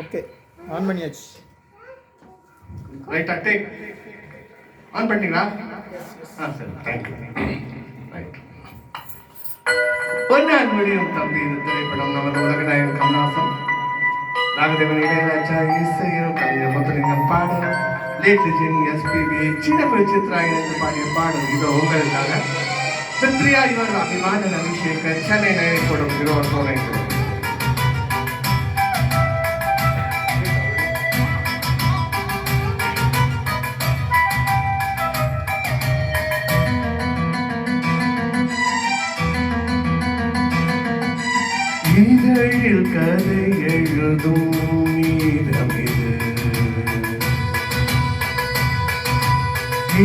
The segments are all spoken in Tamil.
ஓகே ஆன் பண்ணியாச்சு. ரைட் டேக் ஆன் பண்ணிட்டீங்களா? ஆ சரி. தேங்க்யூ ரைட் பொன்னான் முடியும் தம்பி இந்த திரைப்படம் நமது உலக உலகநாயகன் கமலாசம் ராகதேவன் இளையராஜா இசையில் கலைஞர் முத்துலிங்கம் பாடு லேட்லிஜின் எஸ்பிபி சின்ன பிள்ளை சித்ரா இணைந்து பாடிய பாடல் இதோ உங்களுக்காக. பித்ரியா இவர் அபிமான அபிஷேகர் சென்னை நயனப்படும் இருவர் தோணைக்கு இதழில் கதை எழுதும் நீரமிது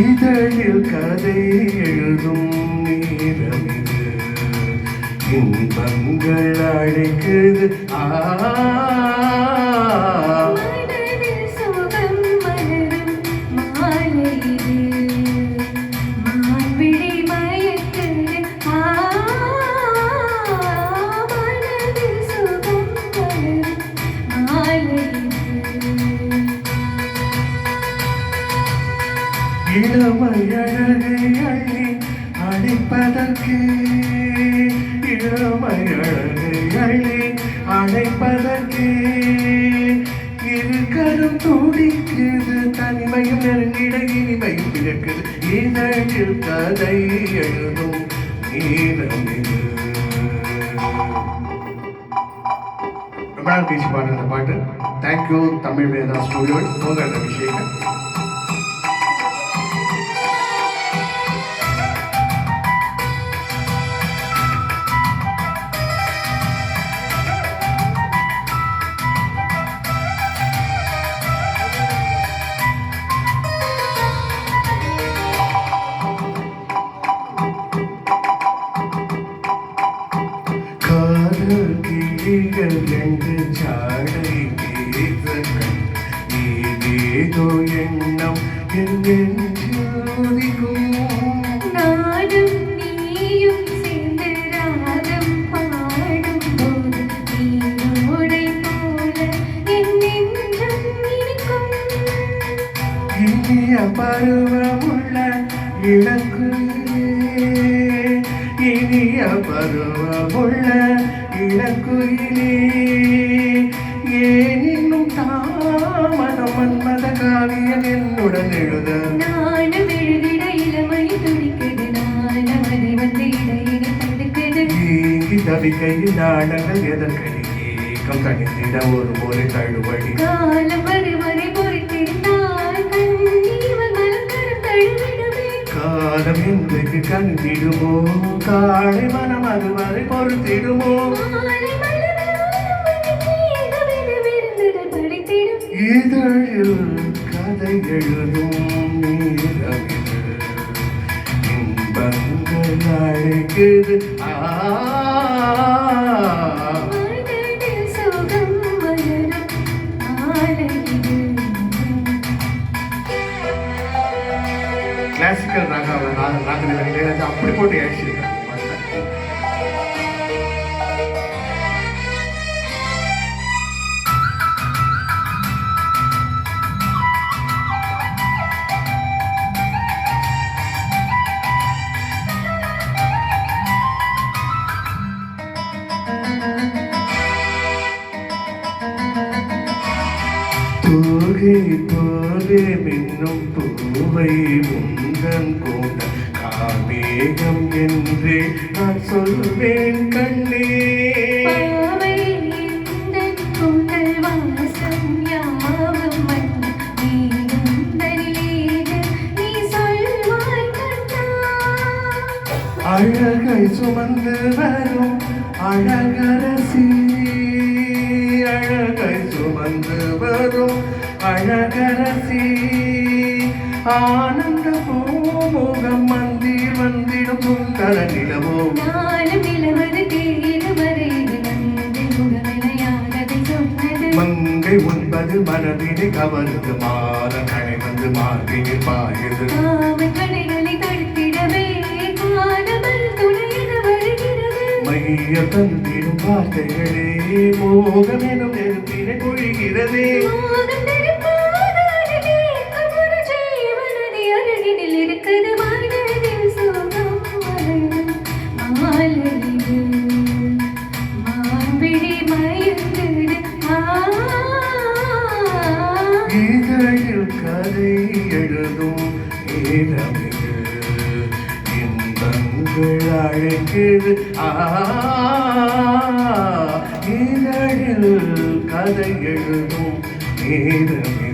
இதழில் கதை எழுதும் நீரமிது இன்பங்கள் அழைக்குது ஆ மாலை அள்ளி அழைப்பதற்கு இளமை அள்ளி அழைப்பதற்கு இருக்கரும் துடிக்குது தனிமையும் நெருங்கிட இனிமையும் பிறக்குது. இதழில் கதை எழுதும் நீளம் இது ரொம்ப நாள் கழிச்சு பாடுற இந்த பாட்டு. Thank you Tamil Vedha studio. உங்கள் அபிஷேகம் காதல் கிளிகள் ஏதேதோ எண்ணம் என் நெஞ்சோதிக்கும் நானும் நீயும் சேர்ந்து ராகம் பாடும்போது நீரோடை போல என் நெஞ்சம் இனிக்கும். இனிய பருவமுள்ள இளக்குயிலே இனிய பருவமுள்ள இளக்குயிலே ஏன் தாமதம் மன்மத காவியம் என்னுடன் எழுத நானும் எழுதிட இளமை துடிக்குது. நானும் அதை வந்து இடையிட தடுக்குது நீங்கி தவிக்கையில் நாடங்கள் எதற்கடி ஏக்கம் தனித்திட ஒரு முறை தள்ளுபடி காலம் வருவரை பொறுத்திருந்தால் காலம் என்றைக்கு கண்டிடுமோ காலை மனம் அதுவரை பொறுத்திடுமோ? இதழில் கதை எழுதும் நீரமிது இன்பங்கள் அழைக்குது கிளாசிக்கல் ராகாவை ராகதேவன் இளையராஜா அப்படி போட்டு ஏசிருக்காங்க தூகை போலே மின்னும் பூவை முந்தன் கூட காமேகம் என்றே நான் சொல்வேன் கண்ணா. அழகை சுமந்து வரும் அழகரசி. அழகரசி. ஆனந்த பூமுகம் மந்திர் வந்திடும் சுந்தர நிலவோ மங்கை உண்பது மனதினை கவருது மாற கனை வந்து மார்பினில் பாயுது மைய தந்திடும் வார்த்தைகளே மோகம் எனும் நெருப்பினை பொழிகிறது இன்பங்கள் அழைக்குது. ஆ இதழில் கதை எழுதும் நேரமிது